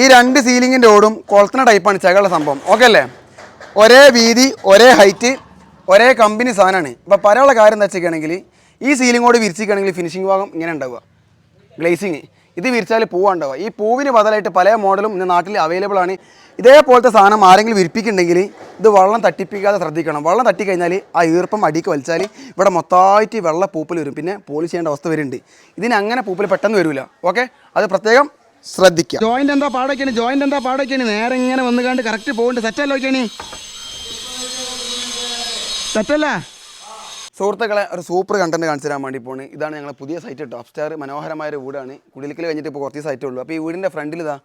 ഈ രണ്ട് സീലിങ്ങിന്റെ ഓടും കൊളത്തിന ടൈപ്പാണ് ചകളുടെ സംഭവം. ഓക്കെ അല്ലേ? ഒരേ വീതി ഒരേ ഹൈറ്റ് ഒരേ കമ്പനി സാധനമാണ്. ഇപ്പോൾ പരമുള്ള കാര്യം എന്താ വെച്ചിരിക്കുകയാണെങ്കിൽ ഈ സീലിംഗ് ഓട് വിരിച്ചിരിക്കുകയാണെങ്കിൽ ഫിനിഷിംഗ് ഭാഗം ഇങ്ങനെ ഉണ്ടാവുക. ഗ്ലേസിങ് ഇത് വിരിച്ചാൽ പൂവുണ്ടാവുക ഈ പൂവിന് ബദലായിട്ട് പല മോഡലും ഇന്ന് നാട്ടിൽ അവൈലബിൾ ആണ്. ഇതേപോലത്തെ സാധനം ആരെങ്കിലും വിരിപ്പിക്കുന്നുണ്ടെങ്കിൽ ഇത് വെള്ളം തട്ടിപ്പിക്കാതെ ശ്രദ്ധിക്കണം. വെള്ളം തട്ടിക്കഴിഞ്ഞാൽ ആ ഈർപ്പം അടിക്ക് വലിച്ചാൽ ഇവിടെ മൊത്തമായിട്ട് വെള്ള പൂപ്പൽ വരും. പിന്നെ പോളിഷ് ചെയ്യേണ്ട അവസ്ഥ വരുന്നുണ്ട്. ഇതിന് അങ്ങനെ പൂപ്പൽ പെട്ടെന്ന് വരില്ല. ഓക്കെ അത് പ്രത്യേകം ശ്രദ്ധിക്കുക ജോയിന്റ് എന്താ പാടൊക്കെയാണ്? ജോയിന്റ് എന്താ പാടൊക്കെയാണ്? നേരെ ഇങ്ങനെ വന്ന് കണ്ട് കറക്റ്റ് പോകുന്നുണ്ട് സെറ്റല്ലോ ഒക്കെയാണ് സെറ്റല്ല സുഹൃത്തുക്കളെ ഒരു സൂപ്പർ കണ്ടന്റ് കാണിച്ചു തരാൻ വേണ്ടി പോണ്. ഇതാണ് ഞങ്ങളെ പുതിയ സൈറ്റ് ടോപ്പ് സ്റ്റാർ മനോഹരമായ ഒരു വീടാണ്. കുടിലിക്കൽ കഴിഞ്ഞിട്ട് ഇപ്പോൾ കുറച്ച് സൈറ്റേ ഉള്ളൂ. അപ്പോൾ ഈ വീടിന്റെ ഫ്രണ്ടിൽ ഇതാ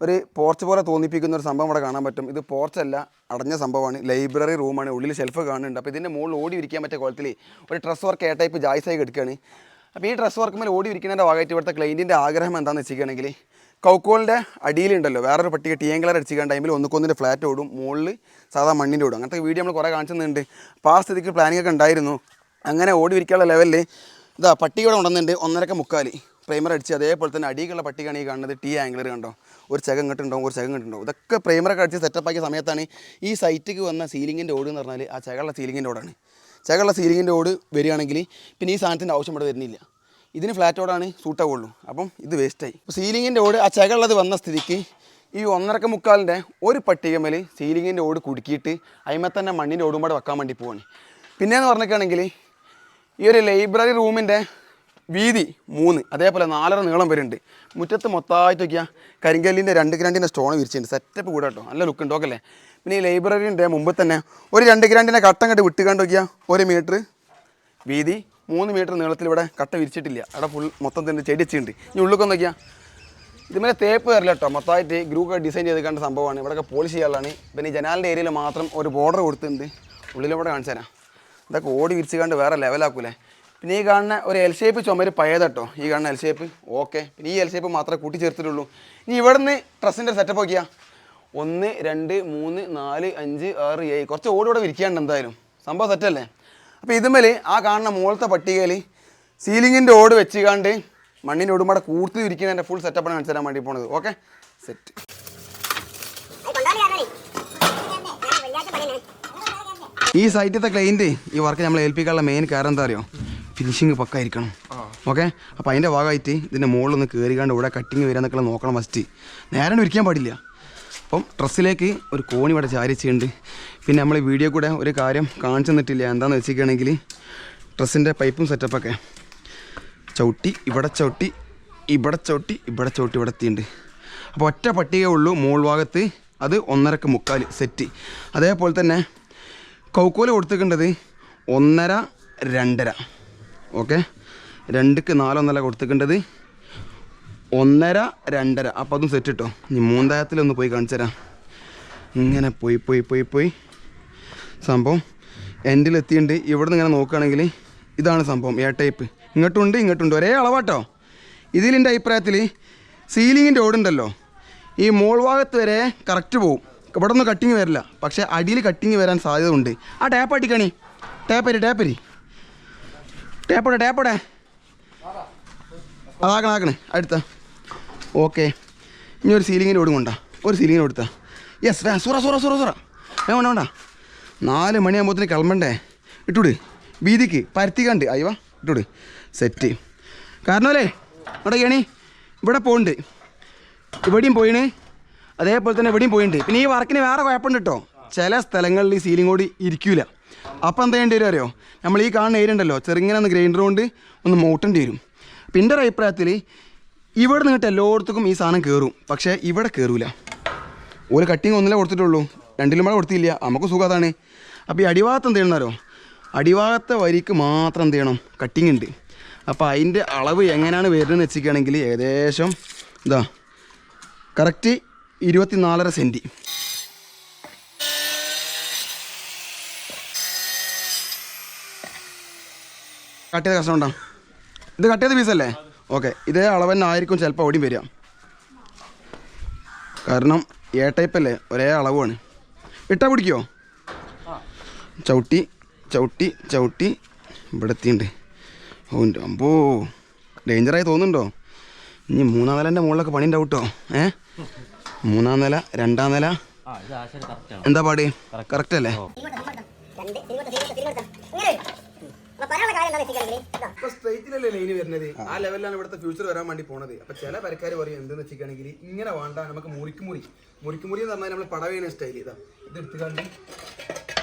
ഒരു പോർച്ച് പോലെ തോന്നിപ്പിക്കുന്ന ഒരു സംഭവം ഇവിടെ കാണാൻ പറ്റും. ഇത് പോർച്ചല്ല അടഞ്ഞ സംഭവമാണ്. ലൈബ്രറി റൂമാണ് ഉള്ളിൽ ഷെൽഫ് കാണുന്നുണ്ട്. അപ്പോൾ ഇതിന്റെ മുകളിൽ ഓടി ഇരിക്കാൻ പറ്റിയ കുളത്തിൽ ഒരു ഡ്രസ് വർക്ക് എ ടൈപ്പ് ജായ്സായി എടുക്കുകയാണ് അപ്പോൾ ഈ ഡ്രസ് വർക്ക് മേലെ ഓടി ഇരിക്കുന്നതിന്റെ ഭാഗമായിട്ട് ഇവിടുത്തെ ക്ലൈന്റിന്റെ ആഗ്രഹം എന്താണെന്ന് വെച്ചിട്ടുണ്ടെങ്കിൽ കൗക്കോളിന്റെ അടിയിലുണ്ടല്ലോ. വേറൊരു പട്ടിക ടി എൻ കളർ അടിച്ചിരിക്കാൻ ടൈമിൽ ഒന്നുക്കൊന്നിന്റെ ഫ്ലാറ്റ് ഓടും. മുകളിൽ സാധാ മണ്ണിന്റെ ഓടും. അങ്ങനത്തെ വീഡിയോ നമ്മൾ കുറേ കാണിച്ചിട്ടുണ്ട്. അപ്പോൾ ആ സ്ഥിതിക്ക് പ്ലാനിംഗ് ഒക്കെ ഉണ്ടായിരുന്നു. അങ്ങനെ ഓടി വിരിക്കാനുള്ള ലെവലിൽ ഇതാ പട്ടികയുടെ ഉണ്ടെന്നുണ്ട് ഒന്നരക്ക മുക്കാൽ പ്രൈമർ അടിച്ച് അതേപോലെ തന്നെ അടിയിലുള്ള പട്ടിയാണ് ഈ കാണുന്നത് ടി ആംഗിളർ കണ്ടോ? ഒരു ചകം കിട്ടുണ്ടോ ഒരു ചകം കിട്ടുണ്ടോ ഇതൊക്കെ പ്രൈമറൊക്കെ അടിച്ച് സെറ്റപ്പാക്കിയ സമയത്താണ് ഈ സൈറ്റിക്ക് വന്ന സീലിങ്ങിന്റെ ഓട് എന്ന് പറഞ്ഞാൽ ആ ചകളുടെ സീലിങ്ങിന്റെ ഓടാണ്. ചകളുടെ സീലിങ്ങിന്റെ ഓട് വരികയാണെങ്കിൽ പിന്നെ ഈ സാധനത്തിന്റെ ആവശ്യം ഇവിടെ വരുന്നില്ല. ഇതിന് ഫ്ലാറ്റ് ഓടാണ് സൂട്ടാവുള്ളൂ. അപ്പം ഇത് വേസ്റ്റായി. സീലിങ്ങിന്റെ ഓട് ആ ചകളുള്ളത് വന്ന സ്ഥിതിക്ക് ഈ ഒന്നരക്ക മുക്കാലിന്റെ ഒരു പട്ടികമേൽ സീലിങ്ങിന്റെ ഓട് കുടുക്കിയിട്ട് അതിമേ തന്നെ മണ്ണിന്റെ ഓടും കൂടെ വെക്കാൻ വേണ്ടി പോവാണ്. പിന്നെയെന്ന് പറഞ്ഞിട്ടാണെങ്കിൽ ഈ ഒരു ലൈബ്രറി റൂമിന്റെ വീതി മൂന്ന് അതേപോലെ നാലര നീളം വരുന്നുണ്ട്. മുറ്റത്ത് മൊത്തമായിട്ട് നോക്കിയാൽ കരിങ്കല്ലിന്റെ രണ്ട് ഗ്രാൻഡിന്റെ സ്റ്റോൺ വിരിച്ചിട്ടുണ്ട്. സെറ്റപ്പ് കൂടെ കേട്ടോ. നല്ല ലുക്ക് ഉണ്ട്. ഓക്കല്ലേ പിന്നെ ഈ ലൈബ്രറിന്റെ മുമ്പ് തന്നെ ഒരു രണ്ട് ഗ്രാൻഡിന്റെ കട്ടം കണ്ട് വിട്ടുകൊണ്ട് നോക്കിയാൽ ഒരു മീറ്റർ വീതി മൂന്ന് മീറ്റർ നീളത്തിൽ ഇവിടെ കട്ട വിരിച്ചിട്ടില്ല. അവിടെ ഫുൾ മൊത്തം തന്നെ ചെടിച്ചുണ്ട് ഇനി ഉള്ളിൽ നോക്കിയാൽ ഇതുമേലെ തേപ്പ് വരില്ല കേട്ടോ. മൊത്തമായിട്ട് ഗ്രൂപ്പ് ഡിസൈൻ ചെയ്ത് കണ്ട സംഭവമാണ്. ഇവിടെയൊക്കെ പോളിഷ് ചെയ്യാനുള്ളതാണ്. പിന്നെ ജനാലിന്റെ ഏരിയയിൽ മാത്രം ഒരു ബോർഡർ കൊടുത്തിട്ടുണ്ട്. ഉള്ളിലൂടെ കാണിച്ചു തരാം. ഇതൊക്കെ ഓടി വിരിച്ച് കണ്ട് വേറെ ലെവലാക്കൂലേ പിന്നെ ഈ കാണുന്ന ഒരു എൽ ഷേപ്പ് ചുമര് പഴയതട്ടോ ഈ കാണുന്ന എൽ ഷേപ്പ് ഓക്കെ പിന്നെ ഈ എൽ ഷേപ്പ് മാത്രമേ കൂട്ടിച്ചേർത്തിട്ടുള്ളൂ ഇനി ഇവിടുന്ന് ഡ്രസ്സിന്റെ സെറ്റപ്പ് നോക്കിയാൽ ഒന്ന് രണ്ട് മൂന്ന് നാല് അഞ്ച് ആറ് ഏഴ്. കുറച്ച് ഓടി ഇവിടെ വിരിക്കാണ്ട് എന്തായാലും. സംഭവം സെറ്റല്ലേ അപ്പോൾ ഇതുമേൽ ആ കാണുന്ന മുകളത്തെ പട്ടികയിൽ സീലിങ്ങിന്റെ ഓട് വെച്ച് കണ്ട് മണ്ണിന്റെ ഓടുമ്പോൾ കൂർത്തി വിരിക്കുന്നതിന്റെ ഫുൾ സെറ്റപ്പാണ് കാണിച്ചു തരാൻ വേണ്ടി പോണത്. ഓക്കെ സെറ്റ് ഈ സൈറ്റത്തെ ക്ലൈന്റ് ഈ വർക്ക് നമ്മൾ ഏൽപ്പിക്കാനുള്ള മെയിൻ കാരണം എന്താ അറിയോ? ഫിനിഷിങ് പക്കായിരിക്കണം ഓക്കെ അപ്പോൾ അതിന്റെ ഭാഗമായിട്ട് ഇതിന്റെ മുകളിലൊന്ന് കയറിക്കാണ്ട് ഇവിടെ കട്ടിങ് വരാന്നൊക്കെ നോക്കണം ഫസ്റ്റ് നേരെ ഒരിക്കാൻ പാടില്ല. അപ്പം ഡ്രസ്സിലേക്ക് ഒരു കോണി ഇവിടെ ചാരിച്ചുണ്ട് പിന്നെ നമ്മൾ വീഡിയോ കൂടെ ഒരു കാര്യം കാണിച്ചു തന്നിട്ടില്ല? എന്താണെന്ന് വെച്ചിരിക്കുകയാണെങ്കിൽ ഡ്രസ്സിന്റെ പൈപ്പും സെറ്റപ്പൊക്കെ. ചവിട്ടി ഇവിടെ ചവിട്ടി ഇവിടെ ചവിട്ടി ഇവിടെ ചവിട്ടി ഇവിടെ എത്തിയിട്ടുണ്ട്. അപ്പോൾ ഒറ്റ പട്ടികയേ ഉള്ളൂ മോൾ ഭാഗത്ത്. അത് ഒന്നരക്ക് മുക്കാൽ സെറ്റ്. അതേപോലെ തന്നെ കൗക്കോൽ കൊടുത്തിക്കേണ്ടത് ഒന്നര രണ്ടര. ഓക്കെ? രണ്ടുക്ക് നാലൊന്നര കൊടുത്തിക്കേണ്ടത് ഒന്നര രണ്ടര. അപ്പം അതും സെറ്റ് കിട്ടോ ഇനി മൂന്നായത്തിലൊന്ന് പോയി കാണിച്ചു തരാം. ഇങ്ങനെ പോയി പോയി പോയി പോയി. സംഭവം എൻഡിലെത്തിയിട്ടുണ്ട് ഇവിടെ നിന്ന് ഇങ്ങനെ നോക്കുകയാണെങ്കിൽ ഇതാണ് സംഭവം എ ടൈപ്പ് ഇങ്ങോട്ടുണ്ട് ഇങ്ങോട്ടുണ്ട്. ഒരേ അളവാട്ടോ. ഇതിലെന്റെ അഭിപ്രായത്തിൽ സീലിങ്ങിന്റെ ഓടുണ്ടല്ലോ ഈ മോൾ ഭാഗത്ത് വരെ കറക്റ്റ് പോവും. ഇവിടെ ഒന്നും കട്ടിങ് വരില്ല. പക്ഷേ അടിയിൽ കട്ടിങ് വരാൻ സാധ്യത ഉണ്ട് ആ ടാപ്പ് അടിക്കണി. ടാപ്പരി ടാപ്പരി ടാപ്പടെ ടാപ്പടെ അതാക്കണ ആക്കണേ അടുത്ത. ഓക്കെ. ഇനി ഒരു സീലിങ്ങിന്റെ ഓടും കൊണ്ടാ ഒരു സീലിങ്ങിന് കൊടുത്താ. യെസ് വേ സുറ സുറ സുറ സുറ. വേണ്ട വേണ്ട നാല് മണിയാകുമ്പോഴത്തേന് കിളമ്പണ്ടേ? ഇട്ടുവിട് വീതിക്ക് പരത്തിക്കണ്ട് അയ്യവാ ഇട്ടുവിട് സെറ്റ് കാരണമല്ലേ അവിടെ കേണി ഇവിടെ പോകുന്നുണ്ട് ഇവിടെയും പോയിണ്. അതേപോലെ തന്നെ ഇവിടെയും പോയിട്ടുണ്ട് പിന്നെ ഈ വർക്കിന് വേറെ കുഴപ്പമുണ്ട് കേട്ടോ ചില സ്ഥലങ്ങളിൽ ഈ സീലിംഗ് കൂടി ഇരിക്കൂല. അപ്പോൾ എന്താ ചെയ്യേണ്ടി വരും അറിയോ? നമ്മൾ ഈ കാണുന്ന ഏരിയ ഉണ്ടല്ലോ. ചെറുങ്ങനെ ഒന്ന് ഗ്രൈൻഡർ കൊണ്ട് ഒന്ന് മൂട്ടേണ്ടി വരും. പിന്നെ ഒരു അഭിപ്രായത്തിൽ ഇവിടെ നിന്നിട്ട് എല്ലായിടത്തേക്കും ഈ സാധനം കയറും പക്ഷേ ഇവിടെ കയറൂല ഒരു കട്ടിങ് ഒന്നിലേ കൊടുത്തിട്ടുള്ളൂ. രണ്ടിലും കൂടെ കൊടുത്തില്ല. നമുക്ക് സുഖാതാണ് അപ്പോൾ ഈ അടിഭാഗത്ത് എന്ത് ചെയ്യണമെന്നറിയോ അടിഭാഗത്തെ വരിക്ക് മാത്രം എന്ത് ചെയ്യണം? കട്ടിങ് ഉണ്ട്. അപ്പോൾ അതിന്റെ അളവ് എങ്ങനെയാണ് വരുന്നതെന്ന് വെച്ചിരിക്കുകയാണെങ്കിൽ ഏകദേശം ഇതാ കറക്റ്റ് ഇരുപത്തിനാലര സെന്റി കട്ട് ചെയ്ത കഷ്ണം ഉണ്ടോ ഇത് കട്ട് ചെയ്ത പീസല്ലേ ഓക്കെ ഇതേ അളവ് തന്നെ ആയിരിക്കും ചിലപ്പോൾ അവിടെയും വരിക. കാരണം എ ടൈപ്പ് അല്ലേ? ഒരേ അളവാണ് ഇട്ടാ പിടിക്കുമോ ചവിട്ടി ചവിട്ടി ചവിട്ടി. ഇവിടെ എത്തിയിട്ടുണ്ട്. ഓ അമ്പോ. ഡേഞ്ചറായി തോന്നുന്നുണ്ടോ? ഇനി മൂന്നാം നിലന്റെ മുകളിലൊക്കെ പണി ഉണ്ടാവും കേട്ടോ ഏ? മൂന്നാം നില രണ്ടാം നില. എന്താ പാടി? കറക്റ്റ് അല്ലേ? സ്ട്രൈറ്റിലല്ലേ ലൈന് വരുന്നത്? ആ ലെവലിലാണ് ഇവിടുത്തെ ഫ്യൂച്ചർ വരാൻ വേണ്ടി പോണത്. അപ്പൊ ചില പരക്കാർ പറയും എന്തെന്ന് വെച്ചിട്ടാണെങ്കിൽ ഇങ്ങനെ വേണ്ട നമുക്ക് മുറിക്ക് മുറി മുറിക്ക് മുറി എന്ന് പറഞ്ഞാൽ നമ്മൾ പടവേണ സ്റ്റൈൽ ഇതാ. ഇത് എടുത്തുകൊണ്ട്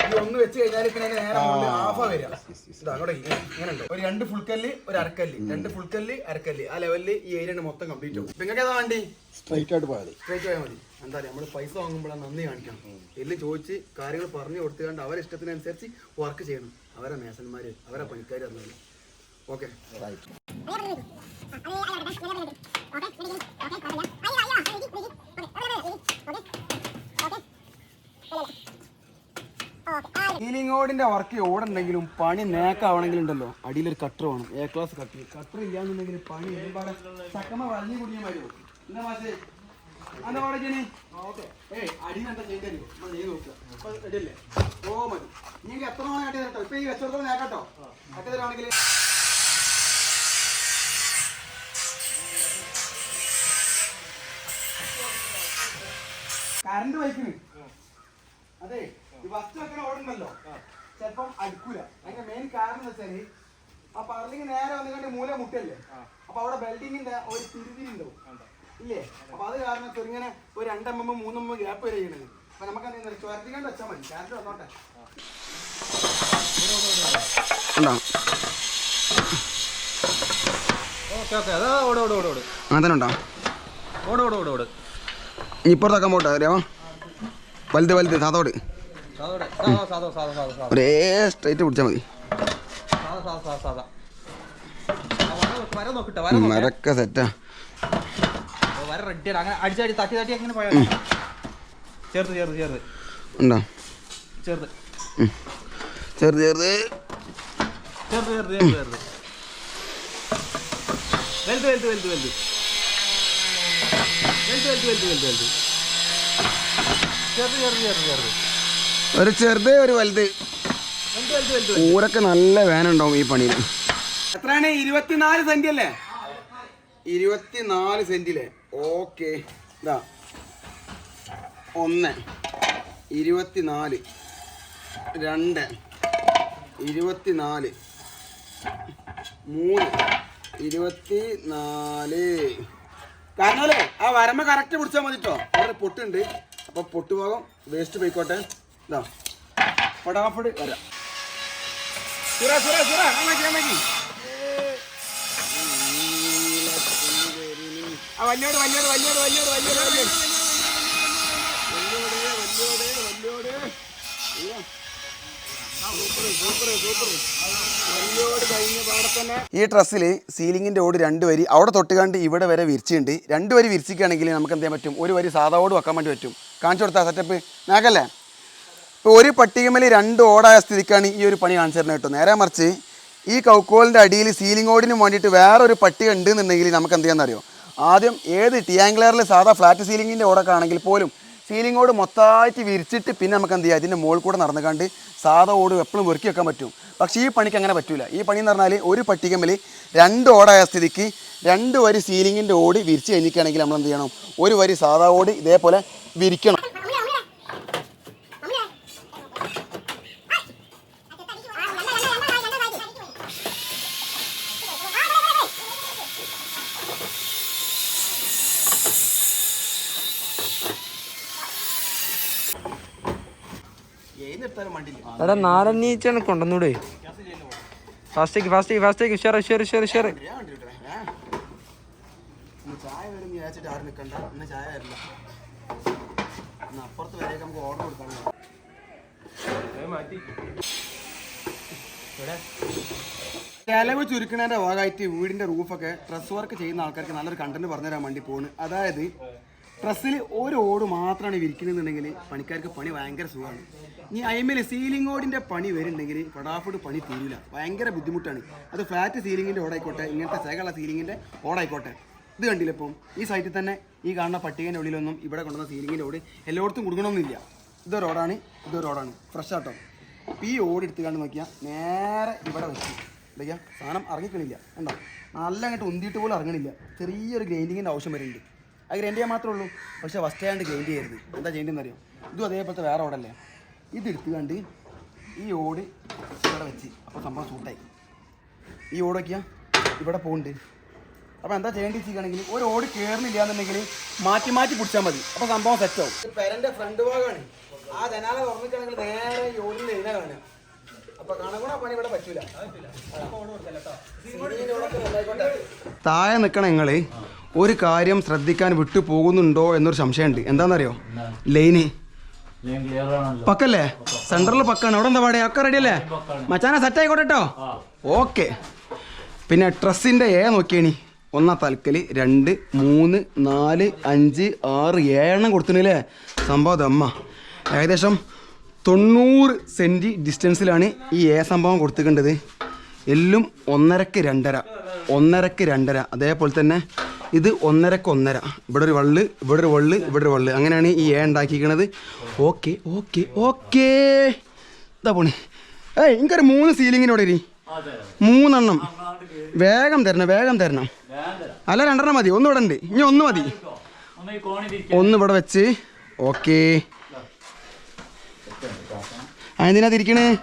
ഇത് ഒന്ന് വെച്ച് കഴിഞ്ഞാൽ പിന്നെ നേരെ ആഫാ വരിക. ഇതാ അങ്ങോട്ട് ഇങ്ങനെ ഉണ്ട്. ഒരു രണ്ട് ഫുൾ കല്ല് ഒരു അരക്കല്ല്. രണ്ട് ഫുൾ കല്ല് അരക്കല്ല്. ആ ലെവലിൽ ഈ ഏരിയ മൊത്തം കംപ്ലീറ്റ് ആവും. നിങ്ങൾക്ക് ഏതാ വേണ്ടി? സ്ട്രൈറ്റ് ആയിട്ട് പോയാൽ സ്ട്രൈറ്റ് പോയാൽ മതി. എന്താ പറയുക നമ്മൾ പൈസ വാങ്ങുമ്പോഴാണ് നന്ദി കാണിക്കണം. എല്ലാം ചോദിച്ച് കാര്യങ്ങൾ പറഞ്ഞു കൊടുത്തുകൊണ്ട് അവരെ ഇഷ്ടത്തിനനുസരിച്ച് വർക്ക് ചെയ്യണം. അവരെ മേസന്മാർ അവരെ പണിക്കാർ തന്നത് ഓക്കെ. ഓടിന്റെ വർക്ക് ഓടുണ്ടെങ്കിലും പണി നേക്കാവണമെങ്കിലും ഉണ്ടല്ലോ അടിയിലൊരു കട്ടർ വേണം. എ ക്ലാസ് കട്ടർ കട്ടർ ഇല്ലാന്നുണ്ടെങ്കിൽ പണി ഒരുപാട് ചക്കമ വലിഞ്ഞു കുടിയാൻ വരുമോ എന്താ മാസേ ജനി ഏയ് അടിയിൽ എന്താ ചെയ്യേണ്ടി നമ്മൾ ചെയ്ത് നോക്കുക അപ്പൊ റെഡിയല്ലേ ഓ മതി. നിങ്ങൾക്ക് എത്ര തവണ കട്ടി തരട്ടോ? ഇപ്പൊ ഈ വെച്ചോടത്തോളം നേക്കാട്ടോ കട്ടി? തരാണെങ്കിൽ കറണ്ട് ബൈക്കിന് അതെ ഈ ഫസ്റ്റ് വെക്കണ ഓടുണ്ടല്ലോ ചിലപ്പം അടുക്കൂല. അതിന്റെ മെയിൻ കാരണം എന്ന് വെച്ചാൽ ആ പറലിങ് നേരെ വന്നുകൊണ്ട് മൂല മുട്ടല്ലേ? അപ്പൊ അവിടെ ബെൽഡിങ്ങിന്റെ ഒരു തിരിതിരി ഉണ്ടാവും. ഇല്ലേ? അപ്പൊ അത് കാരണം ചെറുങ്ങനെ ഒരു രണ്ടമ്മ മൂന്നമ്മ ഗ്യാപ്പ് വരെ ചെയ്യണത് അപ്പൊ നമുക്ക് എന്താ വെച്ചാൽ മതി. ക്യാരറ്റ് വന്നോട്ടെ. ഇപ്പുറത്താക്കാൻ പോട്ടെ അറിയാമോ വലുത് വലുത് സാധോട്. ഒരേ സ്ട്രൈറ്റ് പിടിച്ചാൽ മതി. മരക്ക സെറ്റാ റെഡിയാണ് അങ്ങനെ അടിച്ചടി തട്ടി തട്ടി അങ്ങനെ പോയാൽ. ചേർത്ത് ചേർത്ത് ചേർത്ത്. ഉണ്ടോ? ചേർത്ത്. ചേർത്ത് ചെറുത് ചേർത്ത് ചേർത്ത് ചേർത്ത് ചേർത്ത്. വലുത് വലുത് വലുത് വലുത് വലുത് വലുത് വലുത് വലുത് ചേർത്ത് ചേർത്ത് ചേർത്ത് ചേർത്ത്. ഒരു ചെറുത് ഒരു വലുത്. ഊരൊക്കെ നല്ല വേനുണ്ടാവും ഈ പണിയിൽ എത്രയാണ്? ഇരുപത്തിനാല് സെന്റ് അല്ലേ? ഇരുപത്തിനാല് സെന്റിലെ. ഓക്കെ. ഇതാ. ഒന്ന്. ഇരുപത്തിനാല്. രണ്ട്. ഇരുപത്തിനാല്. മൂന്ന്. ഇരുപത്തി നാല് കാരണമല്ലേ ആ വരമ്പ കറക്റ്റ് പിടിച്ചാൽ മതിട്ടോ. അവിടെ പൊട്ടുണ്ട്. അപ്പോൾ പൊട്ടുപോകും വേസ്റ്റ് പോയിക്കോട്ടെ. ഇതാ. ഫടാഫട് വരാം സുറ സുറ സുറ. അമ്മയ്ക്ക് അമ്മയ്ക്ക്. അയ്യോ. സൂപ്പർ സൂപ്പർ സൂപ്പർ വല്യോട് കഴിഞ്ഞ പാടെ തന്നെ ഈ ഡ്രസ്സിൽ സീലിങ്ങിന്റെ ഓട് രണ്ട് വരി അവിടെ തൊട്ടുകാണ്ട് ഇവിടെ വരെ വിരിച്ചുണ്ട് രണ്ട് വരി വിരിച്ചിക്കുകയാണെങ്കിൽ നമുക്ക് എന്ത് ചെയ്യാൻ പറ്റും? ഒരു വരി സാധാ ഓട് വെക്കാൻ വേണ്ടി പറ്റും. കാണിച്ചു കൊടുത്താൽ സെറ്റപ്പ് നാക്കല്ലേ ഇപ്പോൾ ഒരു പട്ടികമേൽ രണ്ട് ഓടായ സ്ഥിതിക്കാണ് ഈ ഒരു പണി കാണിച്ചു തരുന്നത് കേട്ടോ. നേരെ മറിച്ച് ഈ കൗക്കോലിന്റെ അടിയിൽ സീലിംഗ് ഓടിന് വേണ്ടിയിട്ട് വേറൊരു പട്ടിക ഉണ്ട് എന്നുണ്ടെങ്കിൽ നമുക്ക് എന്ത് ചെയ്യാന്നറിയോ ആദ്യം ഏത് ടിയാങ്കുലറിൽ സാധാ ഫ്ലാറ്റ് സീലിങ്ങിന്റെ ഓടൊക്കെ പോലും സീലിങ്ങോട് മൊത്തമായിട്ട് വിരിച്ചിട്ട് പിന്നെ നമുക്ക് എന്ത് ചെയ്യാം? ഇതിന്റെ മുകളിൽ കൂടെ നടന്നുകൊണ്ട് സാധാ ഓട് എപ്പോഴും വെറുക്കി വെക്കാൻ പറ്റും. പക്ഷേ ഈ പണിക്ക് അങ്ങനെ പറ്റില്ല ഈ പണി എന്ന് പറഞ്ഞാൽ ഒരു പട്ടികമ്മൽ രണ്ട് ഓടായ സ്ഥിതിക്ക് രണ്ട് വരി സീലിങ്ങിന്റെ ഓടി വിരിച്ച് കഴിഞ്ഞിക്കുകയാണെങ്കിൽ നമ്മൾ എന്ത് ചെയ്യണം? ഒരു വരി സാധാ ഓട് ഇതേപോലെ വിരിക്കണം. എടാ നാരണ്ണീച്ചാണ് കൊണ്ടുവന്നൂടെ. ഫാസ്റ്റേക്ക് ഫാസ്റ്റേക്ക് ഫാസ്റ്റേക്ക് ഷെയർ ഞാൻ വണ്ടി വിട്ടേ. ചായ നമുക്ക് ഓർഡർ ചെലവ് ചുരുക്കണേന്റെ ഭാഗമായിട്ട് വീടിന്റെ റൂഫൊക്കെ ഡ്രസ് വർക്ക് ചെയ്യുന്ന ആൾക്കാർക്ക് നല്ലൊരു കണ്ടന്റ് പറഞ്ഞുതരാൻ വേണ്ടി പോകുന്നു അതായത് ഡ്രസ്സിൽ ഒരു ഓട് മാത്രമാണ് വിരിക്കണമെന്നുണ്ടെങ്കിൽ പണിക്കാർക്ക് പണി ഭയങ്കര സുഖമാണ് ഇനി അയിമേൽ സീലിംഗ് ഓടിന്റെ പണി വരുന്നുണ്ടെങ്കിൽ ഫടാഫോട്ട് പണി തീരില്ല ഭയങ്കര ബുദ്ധിമുട്ടാണ്. അത് ഫ്ലാറ്റ് സീലിങ്ങിന്റെ ഓടായിക്കോട്ടെ ഇങ്ങനത്തെ സേകളുള്ള സീലിങ്ങിന്റെ ഓടായിക്കോട്ടെ. ഇത് കണ്ടില്ല ഇപ്പം? ഈ സൈറ്റിൽ തന്നെ ഈ കാണുന്ന പട്ടികേന്റെ ഉള്ളിലൊന്നും ഇവിടെ കൊണ്ടുവന്ന സീലിങ്ങിന്റെ ഓട് എല്ലായിടത്തും കൊടുക്കണമെന്നില്ല ഇതൊരു റോഡാണ് ഇതൊരു റോഡാണ് ഫ്രഷ് ആട്ടോ ഈ ഓട് എടുത്ത് കണ്ട് നോക്കിയാൽ നേരെ ഇവിടെ വെച്ചു. എന്താ സാധനം ഇറങ്ങിക്കണില്ല. കണ്ടോ? നല്ല അങ്ങോട്ട് ഉന്തിയിട്ട് പോലും ഇറങ്ങണില്ല. ചെറിയൊരു ഗ്രൈൻഡിങ്ങിന്റെ ആവശ്യം വരുന്നുണ്ട് അത് ഗ്രൈൻഡ് ചെയ്യാൻ മാത്രമേ ഉള്ളൂ. പക്ഷേ ഫസ്റ്റ് ആയിട്ട് ഗ്രൈൻഡ് ചെയ്യരുത്. എന്താ ചെയ്യേണ്ടതെന്ന് അറിയോ? ഇതും അതേപോലത്തെ വേറെ ഓടല്ലേ? ഇതെടുത്ത് കണ്ട് ഈ ഓട് ഇവിടെ വെച്ച്. അപ്പോൾ സംഭവം സൂട്ടായി ഈ ഓട് വയ്ക്കുക ഇവിടെ പോകുന്നുണ്ട് അപ്പോൾ എന്താ ചെയ്യേണ്ടി വെച്ചിരിക്കുകയാണെങ്കിൽ ഒരു ഓട് കയറുന്നില്ല എന്നുണ്ടെങ്കിൽ മാറ്റി മാറ്റി പിടിച്ചാൽ മതി. അപ്പോൾ സംഭവം സെറ്റ് ആവും. പെരന്റെ ഫ്രണ്ട് ഭാഗമാണ്. ആ ജനാല തുറന്നിട്ടാണെങ്കിൽ നേരെ ഈ ഓടിന്റെ എഴുന്ന കാണുക അപ്പോൾ കണകുണ പണി ഇവിടെ പറ്റൂല. താഴെ നിൽക്കണ നിങ്ങൾ ഒരു കാര്യം ശ്രദ്ധിക്കാൻ വിട്ടു പോകുന്നുണ്ടോ എന്നൊരു സംശയമുണ്ട്. എന്താണെന്നറിയോ? ലൈന്. പക്കല്ലേ? സെൻട്രൽ പക്കാണ്. അവിടെ എന്താ പാടെ? ഒക്കെ റെഡി അല്ലേ? മച്ചാനെ സെറ്റ് ആയിക്കോട്ടെ കേട്ടോ ഓക്കെ. പിന്നെ ഡ്രസ്സിന്റെ ഏ നോക്കിയേണി ഒന്നാ തലക്കൽ രണ്ട് മൂന്ന് നാല് അഞ്ച് ആറ് ഏഴെണ്ണം കൊടുത്തിട്ടില്ലേ സംഭവം ദമ്മ ഏകദേശം തൊണ്ണൂറ് സെന്റി ഡിസ്റ്റൻസിലാണ് ഈ ഏ സംഭവം കൊടുത്തിട്ടുണ്ടത് എല്ലും ഒന്നരക്ക് രണ്ടര. ഒന്നരക്ക് രണ്ടര. അതേപോലെ തന്നെ ഇത് ഒന്നരക്ക് ഒന്നര. ഇവിടെ ഒരു വള്ള് ഇവിടെ ഒരു വള്ള് ഇവിടെ ഒരു വള്ള്. അങ്ങനെയാണ് ഈ ഏ ഉണ്ടാക്കിയിരിക്കണത്. Okay okay okay. ഇതാ പോണി. ഏയ് എനിക്കൊരു മൂന്ന് സീലിങ്ങിനോടെ ഇരി. മൂന്നെണ്ണം. വേഗം തരണം വേഗം തരണം. അല്ല രണ്ടെണ്ണം മതി. ഒന്ന് ഇവിടെ ഉണ്ട്. ഇനി ഒന്ന് മതി. ഒന്ന് ഇവിടെ വെച്ച്. ഓക്കെ. അതിനാ തിരിക്കണേ?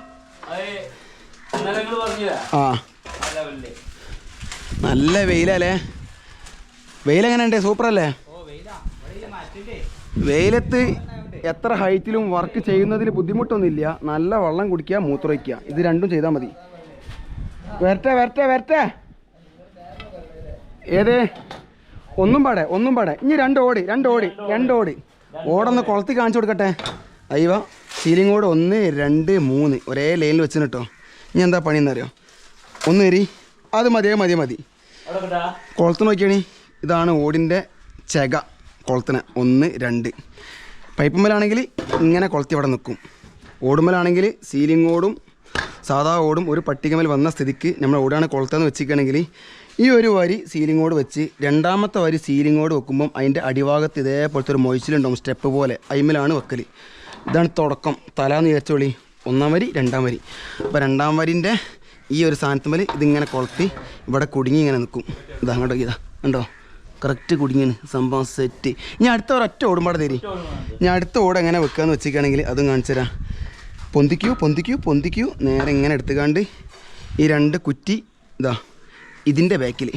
ആ. നല്ല വെയിലല്ലേ? വെയിലെങ്ങനെ ഉണ്ട് സൂപ്പർ അല്ലേ വെയിലത്ത് എത്ര ഹൈറ്റിലും വർക്ക് ചെയ്യുന്നതിന് ബുദ്ധിമുട്ടൊന്നുമില്ല. നല്ല വെള്ളം കുടിക്കുക മൂത്രമൊഴിക്കുക. ഇത് രണ്ടും ചെയ്താൽ മതി. വരട്ടെ വരട്ടെ വരട്ടെ. ഏത്? ഒന്നും പാടെ ഒന്നും പാടെ. ഇനി രണ്ട് ഓടി രണ്ട് ഓടി രണ്ട് ഓടി. ഓടൊന്ന് കുളത്തി കാണിച്ചു കൊടുക്കട്ടെ. അയ്യോ സീലിംഗ് ഓട് ഒന്ന് രണ്ട് മൂന്ന്. ഒരേ ലൈനിൽ വെച്ചു കേട്ടോ ഇനി എന്താ പണിയെന്നറിയോ? ഒന്ന് എരി. അത് മതിയേ മതി മതി. കുളത്ത് നോക്കിയാണി. ഇതാണ് ഓടിന്റെ ചെക കുളത്തിന്. ഒന്ന് രണ്ട്. പൈപ്പുമ്മലാണെങ്കിൽ ഇങ്ങനെ കുളത്തി അവിടെ നിൽക്കും. ഓടുമ്മലാണെങ്കിൽ സീലിംഗ് ഓടും സാധാ ഓടും. ഒരു പട്ടികമേൽ വന്ന സ്ഥിതിക്ക് നമ്മൾ ഓടാണ് കുളത്തെന്ന് വെച്ചിരിക്കുകയാണെങ്കിൽ ഈ ഒരു വരി സീലിംഗ് ഓട് വെച്ച് രണ്ടാമത്തെ വരി സീലിംഗ് ഓട് വെക്കുമ്പം അതിന്റെ അടിഭാഗത്ത് ഇതേപോലത്തെ ഒരു മൊയ്ച്ചിലുണ്ടാവും സ്റ്റെപ്പ് പോലെ. അയിമലാണ് വെക്കൽ ഇതാണ് തുടക്കം. തലാന്ന് വിചാരിച്ചോളി ഒന്നാം വരി രണ്ടാം വരി. അപ്പോൾ രണ്ടാം വരിന്റെ ഈ ഒരു സാധനത്തുമ്മൽ ഇതിങ്ങനെ കൊളത്തി ഇവിടെ കുടുങ്ങി ഇങ്ങനെ നിൽക്കും. ഇതാ അങ്ങോട്ട് ഇതാ. ഉണ്ടോ കറക്റ്റ് കുടുങ്ങിയാണ് സംഭവം സെറ്റ് ഇനി അടുത്ത ഒരൊറ്റ ഓടുമ്പാടെ തരി. ഞാൻ അടുത്ത ഓട് എങ്ങനെ വെക്കാന്ന് വെച്ചിരിക്കുകയാണെങ്കിൽ അതും കാണിച്ചു തരാം. പൊന്തിക്കൂ പൊന്തിക്കൂ പൊന്തിക്കൂ. നേരെ ഇങ്ങനെ എടുത്തുകാണ്ട് ഈ രണ്ട് കുറ്റി ഇതാ ഇതിന്റെ ബാക്കിൽ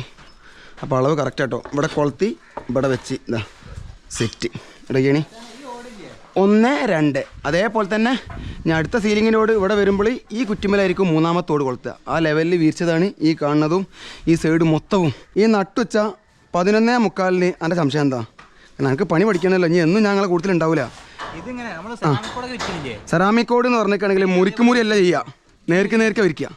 അപ്പോൾ അളവ് കറക്റ്റ് ആട്ടോ. ഇവിടെ കൊളത്തി ഇവിടെ വെച്ച് ഇതാ സെറ്റ് ഇടയ്ക്കണി ഒന്ന് രണ്ട്. അതേപോലെ തന്നെ ഞാൻ അടുത്ത സീലിങ്ങിനോട് ഇവിടെ വരുമ്പോൾ ഈ കുറ്റിമലായിരിക്കും മൂന്നാമത്തോട് കൊളുത്തുക. ആ ലെവലിൽ വീഴ്ചതാണ് ഈ കാണുന്നതും ഈ സൈഡ് മൊത്തവും. ഈ നട്ടുവച്ച പതിനൊന്നേ മുക്കാലിന് എന്റെ സംശയം എന്താ? ഞങ്ങൾക്ക് പണി പഠിക്കണമല്ലോ ഇനി എന്നും ഞങ്ങളെ കൂടുതലുണ്ടാവില്ല സെറാമിക് കോഡ് എന്ന് പറഞ്ഞിട്ടാണെങ്കിൽ മുറിക്ക് മുറി അല്ല ചെയ്യുക. നേർക്ക് നേർക്ക് വിരിക്കുക.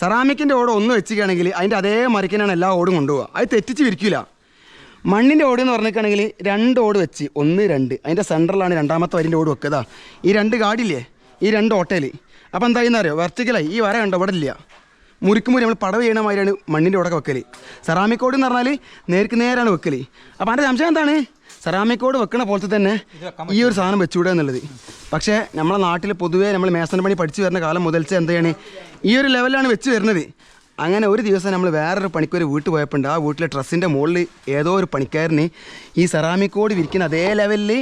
സെറാമിക്കിന്റെ ഓട് ഒന്ന് വെച്ചിരിക്കുകയാണെങ്കിൽ അതിന്റെ അതേ മറിക്കനാണ് എല്ലാ ഓടും കൊണ്ടുപോകുക അത് തെറ്റിച്ച് വിരിക്കില്ല മണ്ണിന്റെ ഓട് എന്ന് പറഞ്ഞിട്ടാണെങ്കിൽ രണ്ട് ഓട് വെച്ച് ഒന്ന് രണ്ട്. അതിന്റെ സെന്ററിലാണ് രണ്ടാമത്തെ വരിന്റെ ഓട് വെക്കുക. ഈ രണ്ട് ഗാഡില്ലേ ഈ രണ്ട് ഓട്ടയിൽ അപ്പോൾ എന്താ അറിയോ? വെർട്ടിക്കലായി ഈ വര കണ്ടോ? ഇവിടെ ഇല്ല. മുറിക്ക് മുറി നമ്മൾ പടവ് ചെയ്യണ മാതിരിയാണ് മണ്ണിന്റെ ഓടൊക്കെ വെക്കൽ സെറാമിക്കോട് എന്ന് പറഞ്ഞാൽ നേർക്ക് നേരാണ് വെക്കൽ അപ്പോൾ അതിന്റെ സംശയം എന്താണ്? സെറാമിക്കോട് വെക്കണ പോലത്തെ തന്നെ ഈ ഒരു സാധനം വെച്ചുവിടുക എന്നുള്ളത്. പക്ഷേ നമ്മളെ നാട്ടിൽ പൊതുവേ നമ്മൾ മേസന പണി പഠിച്ചു വരുന്ന കാലം മുതൽച്ച് എന്താണ് ഈ ഒരു ലെവലാണ് വെച്ച് വരുന്നത്. അങ്ങനെ ഒരു ദിവസം നമ്മൾ വേറൊരു പണിക്കൊരു വീട്ടിൽ പോയപ്പോണ്ട് ആ വീട്ടിലെ ഡ്രസ്സിന്റെ മുകളിൽ ഏതോ ഒരു പണിക്കാരന് ഈ സെറാമിക്കോട് വിരിക്കുന്ന അതേ ലെവലിൽ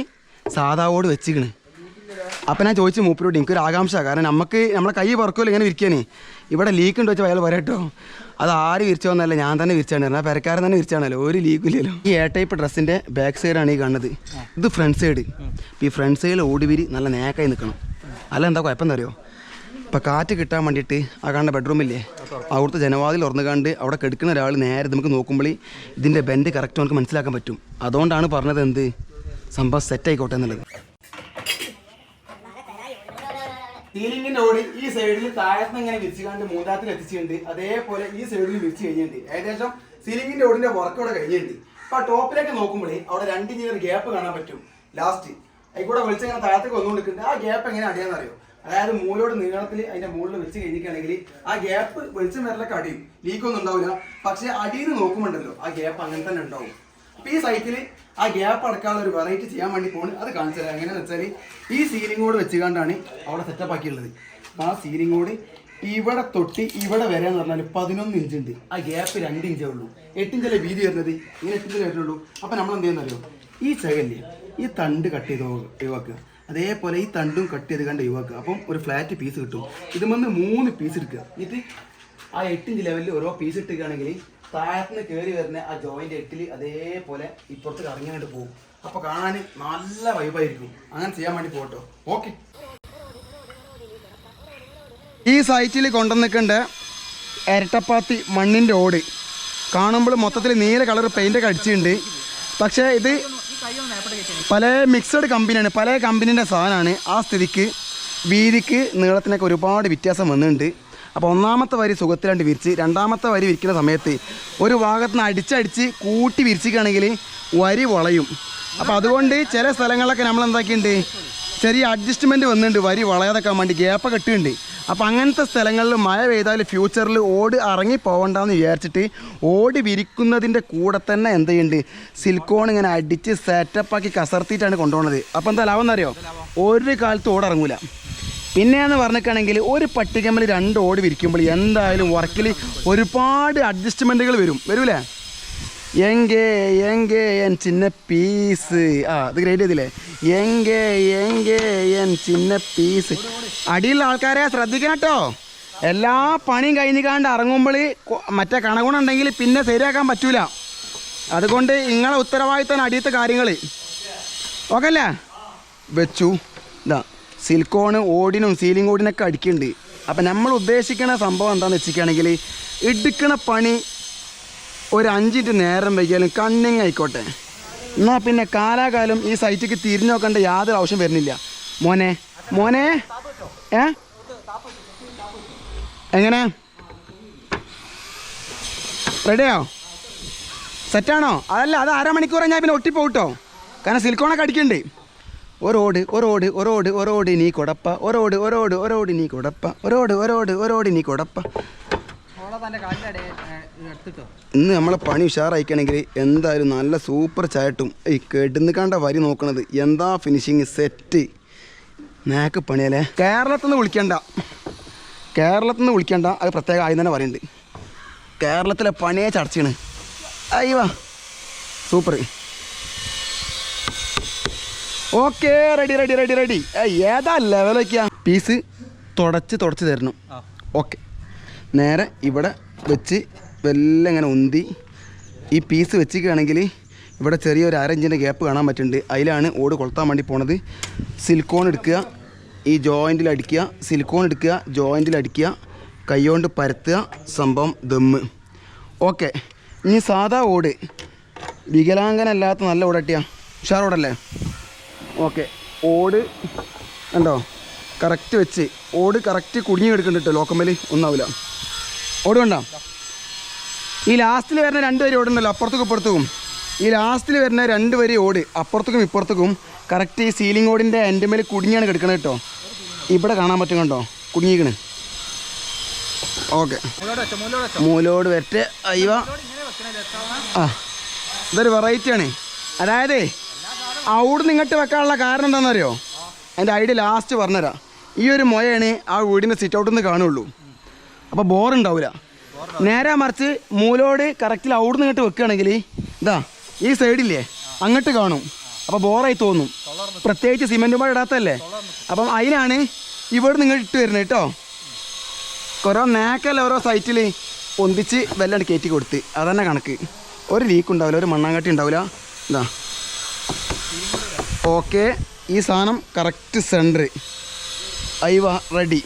സാധാവോട് വെച്ചിരിക്കണേ. വെച്ചിക്കണ് അപ്പം ഞാൻ ചോദിച്ചു മൂപ്പരോട് എനിക്കൊരു ആകാംക്ഷ. കാരണം നമുക്ക് നമ്മളെ കൈ പറക്കുമല്ലോ ഇങ്ങനെ വിരിക്കാനേ. ഇവിടെ ലീക്ക് ഉണ്ട് വെച്ചാൽ അയാൾ പറയട്ടോ അത് ആര് വിരിച്ചോന്നല്ല ഞാൻ തന്നെ വിരിച്ചാണ് ആ പെരക്കാരൻ തന്നെ വിരിച്ചാണല്ലോ ഒരു ലീക്കില്ലല്ലോ ഈ എ ടൈപ്പ് ഡ്രസ്സിന്റെ ബാക്ക് സൈഡാണ് ഈ കാണുന്നത്. ഇത് ഫ്രണ്ട് സൈഡ് ഈ ഫ്രണ്ട് സൈഡിൽ ഓടിവിരി നല്ല നേക്കായി നിൽക്കണം. അല്ല എന്താ കുഴപ്പം എന്താ അറിയോ? ഇപ്പം കാറ്റ് കിട്ടാൻ വേണ്ടിയിട്ട് ആ കാണുന്ന ബെഡ്റൂമില്ലേ അവിടുത്തെ ജനവാതിൽ തുറന്നു കണ്ട് അവിടെ കെടുക്കുന്ന ഒരാൾ നേരെ നമുക്ക് നോക്കുമ്പോൾ ഇതിന്റെ ബെൻഡ് കറക്റ്റ് നമുക്ക് മനസ്സിലാക്കാൻ പറ്റും. അതുകൊണ്ടാണ് പറഞ്ഞത് എന്ത്? സംഭവം സെറ്റ് ആയിക്കോട്ടെ എന്നുള്ളത്. സീലിംഗിന്റെ ഓടി ഈ സൈഡിൽ താഴത്തുനിന്ന് ഇങ്ങനെ വിരിച്ചുകൊണ്ട് മൂന്നാത്തിൽ എത്തിച്ചിട്ടുണ്ട്. അതേപോലെ ഈ സൈഡിൽ വിരിച്ച് കഴിഞ്ഞിട്ടുണ്ട്. ഏകദേശം സീലിംഗിന്റെ ഓടിന്റെ വർക്ക് ഇവിടെ കഴിഞ്ഞിട്ടുണ്ട്. അപ്പൊ ടോപ്പിലേക്ക് നോക്കുമ്പോൾ അവിടെ രണ്ട് ഇഞ്ചിന് ഗ്യാപ്പ് കാണാൻ പറ്റും. ലാസ്റ്റ് അതിൽ വിളിച്ച് ഇങ്ങനെ താഴത്തേക്ക് വന്നുകൊണ്ടിരിക്കുന്നത് ആ ഗ്യാപ്പ് എങ്ങനെ അടിയാന്നറിയോ? അതായത് മൂലോട് നീളത്തിൽ അതിന്റെ മുകളിൽ വെച്ച് കഴിഞ്ഞിട്ടാണെങ്കിൽ ആ ഗ്യാപ്പ് വെളിച്ചം വരലൊക്കെ അടിയും. ലീക്കൊന്നും ഉണ്ടാവില്ല. പക്ഷെ അടിയിൽ നോക്കുമ്പോണ്ടല്ലോ ആ ഗ്യാപ്പ് അങ്ങനെ തന്നെ ഉണ്ടാവും. അപ്പൊ ഈ സൈറ്റിൽ ആ ഗ്യാപ്പ് അടക്കാനുള്ള ഒരു വെറൈറ്റി ചെയ്യാൻ വേണ്ടി പോണ്. അത് കാണിച്ചു തരാം. എങ്ങനെയാണെന്ന് വെച്ചാൽ ഈ സീലിംഗ് കൂടെ വെച്ചുകൊണ്ടാണ് അവിടെ സെറ്റപ്പ് ആക്കിയുള്ളത്. അപ്പൊ ആ സീലിംഗ് കൂടി ഇവിടെ തൊട്ട് ഇവിടെ വരെ എന്ന് പറഞ്ഞാൽ പതിനൊന്ന് ഇഞ്ച് ഉണ്ട്. ആ ഗ്യാപ്പ് രണ്ട് ഇഞ്ചേ ഉള്ളൂ. എട്ടിഞ്ചല്ലേ വീതി വരുന്നത്? ഇങ്ങനെ എട്ടിഞ്ചല്ലേ വരുന്നുള്ളൂ. അപ്പം നമ്മൾ എന്ത് ചെയ്യുന്നറിയോ? ഈ ചകല്ലേ ഈ തണ്ട് കട്ട് ചെയ്ത് ഒഴിവാക്കുക. അതേപോലെ ഈ തണ്ടും കട്ട് ചെയ്ത് കണ്ട് ഒഴിവാക്കുക. അപ്പം ഒരു ഫ്ലാറ്റ് പീസ് കിട്ടും. ഇതുമെന്ന് മൂന്ന് പീസ് എടുക്കുക. എന്നിട്ട് ആ എട്ടിഞ്ച് ലെവലിൽ ഓരോ പീസ് ഇട്ടുകയാണെങ്കിൽ താഴത്തുനിന്ന് കയറി വരുന്ന ആ ജോയിന്റ് എട്ടിൽ അതേപോലെ ഇപ്പുറത്ത് കറങ്ങിയിട്ട് പോകും അപ്പൊ കാണാൻ നല്ല വൈബായിരിക്കും അങ്ങനെ ചെയ്യാൻ വേണ്ടി പോട്ടോ ഓക്കെ. ഈ സൈറ്റിൽ കൊണ്ടുവന്നിക്കേണ്ട ഇരട്ടപ്പാത്തി മണ്ണിന്റെ ഓട്. കാണുമ്പോൾ മൊത്തത്തിൽ നീല കളർ പെയിന്റൊക്കെ അടിച്ചിട്ടുണ്ട്. പക്ഷേ ഇത് പല മിക്സഡ് കമ്പനിയാണ് പല കമ്പനീന്റെ സാധനമാണ്. ആ സ്ഥിതിക്ക് വീതിക്ക് നീളത്തിനൊക്കെ ഒരുപാട് വ്യത്യാസം വന്നിട്ടുണ്ട്. അപ്പോൾ ഒന്നാമത്തെ വരി സുഖത്തിലാണ്ട് വിരിച്ച് രണ്ടാമത്തെ വരി വിരിക്കുന്ന സമയത്ത് ഒരു ഭാഗത്ത് നിന്ന് അടിച്ചടിച്ച് കൂട്ടി വിരിച്ചിക്കുകയാണെങ്കിൽ വരി വളയും. അപ്പോൾ അതുകൊണ്ട് ചില സ്ഥലങ്ങളിലൊക്കെ നമ്മൾ എന്താക്കിയിട്ടുണ്ട്? ചെറിയ അഡ്ജസ്റ്റ്മെന്റ് വന്നിട്ടുണ്ട് വരി വളയാതെക്കാൻ വേണ്ടി ഗ്യാപ്പ് കെട്ടിയുണ്ട് അപ്പോൾ അങ്ങനത്തെ സ്ഥലങ്ങളിൽ മഴ പെയ്താൽ ഫ്യൂച്ചറിൽ ഓട് ഇറങ്ങി പോകണ്ടെന്ന് വിചാരിച്ചിട്ട് ഓട് വിരിക്കുന്നതിന്റെ കൂടെ തന്നെ എന്ത് ചെയ്യുന്നുണ്ട്? സിലിക്കോൺ ഇങ്ങനെ അടിച്ച് സെറ്റപ്പാക്കി കസർത്തിയിട്ടാണ് കൊണ്ടുപോകുന്നത്. അപ്പോൾ എന്താ ലാഭം എന്നറിയോ? ഒരു കാലത്ത് ഓട് ഇറങ്ങൂല. പിന്നെയെന്ന് പറഞ്ഞിട്ടാണെങ്കിൽ ഒരു പട്ടികമ്മൽ രണ്ട് ഓട് വിരിക്കുമ്പോൾ എന്തായാലും വർക്കിൽ ഒരുപാട് അഡ്ജസ്റ്റ്മെന്റുകൾ വരും. വരൂലേ? എങ്കേ എങ്കേ എൻ ചിന്ന പീസ്. ആ അത് ഗ്രേറ്റ് ചെയ്തില്ലേ? എങ്കേ എങ്കേ എൻ ചിന്ന പീസ്. അടിയുള്ള ആൾക്കാരെ ശ്രദ്ധിക്കണം കേട്ടോ. എല്ലാ പണിയും കഴിഞ്ഞിക്കാണ്ട് ഇറങ്ങുമ്പോൾ മറ്റേ കണകുണുണ്ടെങ്കിൽ പിന്നെ ശരിയാക്കാൻ പറ്റൂല. അതുകൊണ്ട് നിങ്ങളെ ഉത്തരവാദിത്തം അടിയത്തെ കാര്യങ്ങൾ ഓക്കെ അല്ലേ വെച്ചു. സിലിക്കോണ് ഓടിനും സീലിംഗ് ഓടിനൊക്കെ അടിക്കുന്നുണ്ട്. അപ്പം നമ്മൾ ഉദ്ദേശിക്കുന്ന സംഭവം എന്താണെന്ന് വെച്ചിരിക്കുകയാണെങ്കിൽ എടുക്കണ പണി ഒരു അഞ്ചിന്റെ നേരം വൈകിയാലും കണ്ണിങ് ആയിക്കോട്ടെ. എന്നാൽ പിന്നെ കാലാകാലം ഈ സൈറ്റിക്ക് തിരിഞ്ഞു നോക്കേണ്ട യാതൊരു ആവശ്യം വരുന്നില്ല. മോനെ മോനെ ഏ? എങ്ങനെ? റെഡിയോ സെറ്റാണോ? അതല്ല അത് അരമണിക്കൂർ ഞാൻ പിന്നെ ഒട്ടിപ്പോട്ടോ കാരണം സിലിക്കോണൊക്കെ അടിക്കണ്ടേ ഒരോട് ഒരോട് ഒരോട് ഒരോട് നീ കൊടപ്പ. ഒരോട് ഒരോട് ഒരോട് നീ കൊടപ്പ. ഒരോട് ഒരോട് ഒരോട് നീ കൊടപ്പ. ഇന്ന് നമ്മളെ പണി ഉഷാറായിക്കണമെങ്കിൽ എന്തായാലും നല്ല സൂപ്പർ ചായട്ടും ഈ കെടുന്ന് കണ്ട വരി നോക്കണത് എന്താ ഫിനിഷിങ് സെറ്റ് നേക്ക് പണിയല്ലേ? കേരളത്തിൽ നിന്ന് വിളിക്കണ്ട. കേരളത്തിൽ നിന്ന് വിളിക്കണ്ട. അത് പ്രത്യേക ആയി തന്നെ പറയുന്നുണ്ട്. കേരളത്തിലെ പണിയെ ചർച്ചയാണ് അയ്യോ. Super. Okay ready ready ready ready ഏതാ ലെവലൊക്കെയാ പീസ് തുടച്ച് തുടച്ച് തരണം ഓക്കെ. നേരെ ഇവിടെ വെച്ച് വെല്ലാം ഇങ്ങനെ ഉന്തി ഈ പീസ് വെച്ചിരിക്കുകയാണെങ്കിൽ ഇവിടെ ചെറിയൊരു അരഞ്ചിന്റെ ഗ്യാപ്പ് കാണാൻ പറ്റുന്നുണ്ട്. അതിലാണ് ഓട് കൊളുത്താൻ വേണ്ടി പോണത്. സിലിക്കോൺ എടുക്കുക ഈ ജോയിന്റിൽ അടിക്കുക സിലിക്കോൺ എടുക്കുക ജോയിന്റിൽ അടിക്കുക കൈകൊണ്ട് പരത്തുക സംഭവം ദമ്മ് ഓക്കെ. ഇനി സാധാ ഓട്. വികലാംഗനല്ലാത്ത നല്ല ഓടട്ടിയാ ഉഷാർ ഓടല്ലേ? ഓക്കെ. ഓട് ഉണ്ടോ കറക്റ്റ് വെച്ച്. ഓട് കറക്റ്റ് കുടുങ്ങി എടുക്കുന്നുണ്ട് കേട്ടോ ഒന്നാവില്ല ഓട് വേണ്ട. ഈ ലാസ്റ്റിൽ വരുന്ന രണ്ട് വരി ഓടുണ്ടല്ലോ അപ്പുറത്തേക്കും ഇപ്പുറത്തേക്കും. ഈ ലാസ്റ്റിൽ വരുന്ന രണ്ട് വരി ഓട് അപ്പുറത്തേക്കും ഇപ്പുറത്തേക്കും. കറക്റ്റ് ഈ സീലിംഗ് ഓടിന്റെ എന്റെ മേൽ കുടുങ്ങിയാണ് കിടക്കണത് കേട്ടോ. ഇവിടെ കാണാൻ പറ്റും കണ്ടോ? കുടുങ്ങിക്കണ് ഓക്കെ. മൂലോട് വരട്ടെ അയ്യ. ആ ഇതൊരു വെറൈറ്റിയാണ് അതായത് അവിടെ ഇങ്ങോട്ട് വെക്കാനുള്ള കാരണം എന്താണെന്നറിയോ? എന്റെ ഐഡിയ ലാസ്റ്റ് പറഞ്ഞുതരാം. ഈ ഒരു മുയാണ് ആ വീടിന്റെ സിറ്റ് ഔട്ടിൽ നിന്ന് കാണുള്ളൂ. അപ്പോൾ ബോറുണ്ടാവില്ല നേരെ മറിച്ച് മൂലോട് കറക്റ്റിൽ അവിടെ നിന്ന് ഇങ്ങോട്ട് വെക്കുകയാണെങ്കിൽ ഇതാ ഈ സൈഡില്ലേ അങ്ങോട്ട് കാണും. അപ്പോൾ ബോറായി തോന്നും. പ്രത്യേകിച്ച് സിമെന്റ് പാട് ഇടാത്തല്ലേ അപ്പം അതിനാണ് ഇവിടെ നിങ്ങൾ ഇട്ട് വരുന്നത് കേട്ടോ. ഓരോ നേക്കല്ല ഓരോ സൈറ്റിൽ ഒന്നിച്ച് വെല്ലാണ്ട് കയറ്റി കൊടുത്ത്. അതന്നെ കണക്ക്. ഒരു ലീക്ക് ഉണ്ടാവില്ല ഒരു മണ്ണാങ്കട്ടി ഉണ്ടാവില്ല. ഇതാ. ഓക്കെ. ഈ സാധനം കറക്റ്റ് സെന്റർ ഐവ റെഡി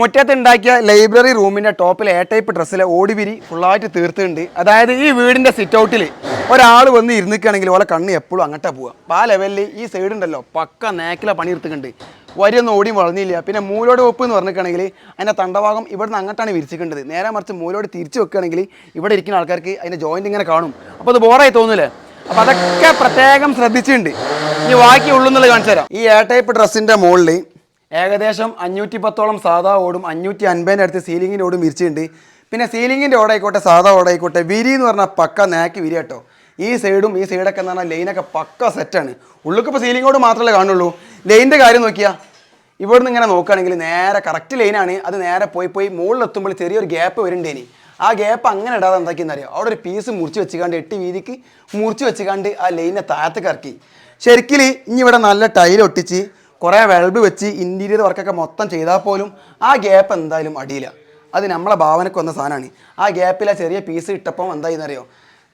മുറ്റത്ത് ഉണ്ടാക്കിയ ലൈബ്രറി റൂമിന്റെ ടോപ്പിൽ എ ടൈപ്പ് ഡ്രസ്സിലെ ഓടിവിരി ഫുള്ളായിട്ട് തീർത്തിട്ടുണ്ട്. അതായത് ഈ വീടിന്റെ സിറ്റ് ഔട്ടിൽ ഒരാൾ വന്ന് ഇരുന്നിക്കുകയാണെങ്കിൽ ഓലെ കണ്ണ് എപ്പോഴും അങ്ങോട്ടാണ് പോവുക. അപ്പോൾ ആ ലെവലിൽ ഈ സൈഡ് ഉണ്ടല്ലോ പക്ക നേക്കിലെ പണി എടുത്തിട്ടുണ്ട് വരിയൊന്നും ഓടിയും വളർന്നില്ല. പിന്നെ മൂലോട് വെപ്പ് എന്ന് പറഞ്ഞിട്ടുണ്ടെങ്കിൽ അതിന്റെ തണ്ടഭാഗം ഇവിടുന്ന് അങ്ങോട്ടാണ് വിരിച്ചിക്കേണ്ടത് നേരെ മറിച്ച് മൂലോട് തിരിച്ച് വെക്കുകയാണെങ്കിൽ ഇവിടെ ഇരിക്കുന്ന ആൾക്കാർക്ക് അതിന്റെ ജോയിന്റ് ഇങ്ങനെ കാണും. അപ്പോൾ അത് ബോറായി തോന്നൂലേ? അപ്പോൾ അതൊക്കെ പ്രത്യേകം ശ്രദ്ധിച്ചിട്ടുണ്ട്. ഇനി ബാക്കി ഉള്ളൂന്നുള്ളത് കാണിച്ചു തരാം. ഈ എ ടൈപ്പ് ഡ്രസ്സിന്റെ മുകളിൽ ഏകദേശം അഞ്ഞൂറ്റി പത്തോളം സാധാ ഓടും അഞ്ഞൂറ്റി അൻപതിന്റെ അടുത്ത് സീലിങ്ങിന്റെ ഓടും വിരിച്ചിട്ടുണ്ട്. പിന്നെ സീലിങ്ങിന്റെ ഓടായിക്കോട്ടെ സാധാ ഓടായിക്കോട്ടെ വിരി എന്ന് പറഞ്ഞാൽ പക്ക നേക്കി വിരി കേട്ടോ. ഈ സൈഡും ഈ സൈഡൊക്കെ എന്ന് പറഞ്ഞാൽ ലൈനൊക്കെ പക്ക സെറ്റാണ് ഉള്ളിക്കിപ്പോൾ സീലിങ്ങോട് മാത്രമല്ലേ കാണുള്ളൂ. ലൈനിന്റെ കാര്യം നോക്കിയാൽ ഇവിടുന്ന് ഇങ്ങനെ നോക്കുകയാണെങ്കിൽ നേരെ കറക്റ്റ് ലൈനാണ് അത് നേരെ പോയി പോയി മുകളിലെത്തുമ്പോൾ ചെറിയൊരു ഗ്യാപ്പ് വരുന്നുണ്ട് ഇനി ആ ഗ്യാപ്പ് അങ്ങനെ ഇടാതെ എന്താക്കിയെന്ന് അറിയാം? അവിടെ ഒരു പീസ് മുറിച്ച് വെച്ചുകാണ്ട് എട്ട് വീതിക്ക് മുറിച്ച് വെച്ചുകാണ്ട് ആ ലൈനെ താഴത്തേക്ക് ഇറക്കി. ശരിക്കും ഇനി ഇവിടെ നല്ല ടൈൽ ഒട്ടിച്ച് കുറേ വെൾബ് വെച്ച് ഇന്റീരിയർ വർക്കൊക്കെ മൊത്തം ചെയ്താൽ പോലും ആ ഗ്യാപ്പ് എന്തായാലും അടിയില്ല. അത് നമ്മളെ ഭാവനയ്ക്ക് വന്ന സാധനമാണ്. ആ ഗ്യാപ്പിൽ ആ ചെറിയ പീസ് ഇട്ടപ്പം എന്തായെന്നറിയോ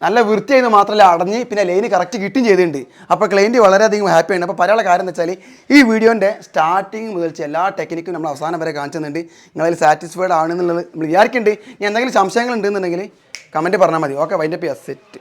നല്ല വൃത്തിയായിരുന്നു മാത്രമല്ല അടഞ്ഞ് പിന്നെ ലൈന് കറക്റ്റ് കിട്ടും ചെയ്തിട്ടുണ്ട്. അപ്പോൾ ക്ലയന്റ് വളരെയധികം ഹാപ്പിയാണ് അപ്പോൾ പറയാനുള്ള കാര്യം എന്ന് വെച്ചാൽ ഈ വീഡിയോന്റെ സ്റ്റാർട്ടിങ് മുതൽ എല്ലാ ടെക്നിക്കും നമ്മൾ അവസാനം വരെ കാണിച്ചിട്ടുണ്ട്. നിങ്ങളതിൽ സാറ്റിസ്ഫൈഡ് ആണെന്നുള്ളത് നമ്മൾ വിചാരിക്കുന്നുണ്ട്. ഇനി എന്തെങ്കിലും സംശയങ്ങൾ ഉണ്ടെന്നുണ്ടെങ്കിൽ കമന്റ് പറഞ്ഞാൽ മതി. ഓക്കെ വൈൻഡപ്പ് ചെയ്യാം സെറ്റ്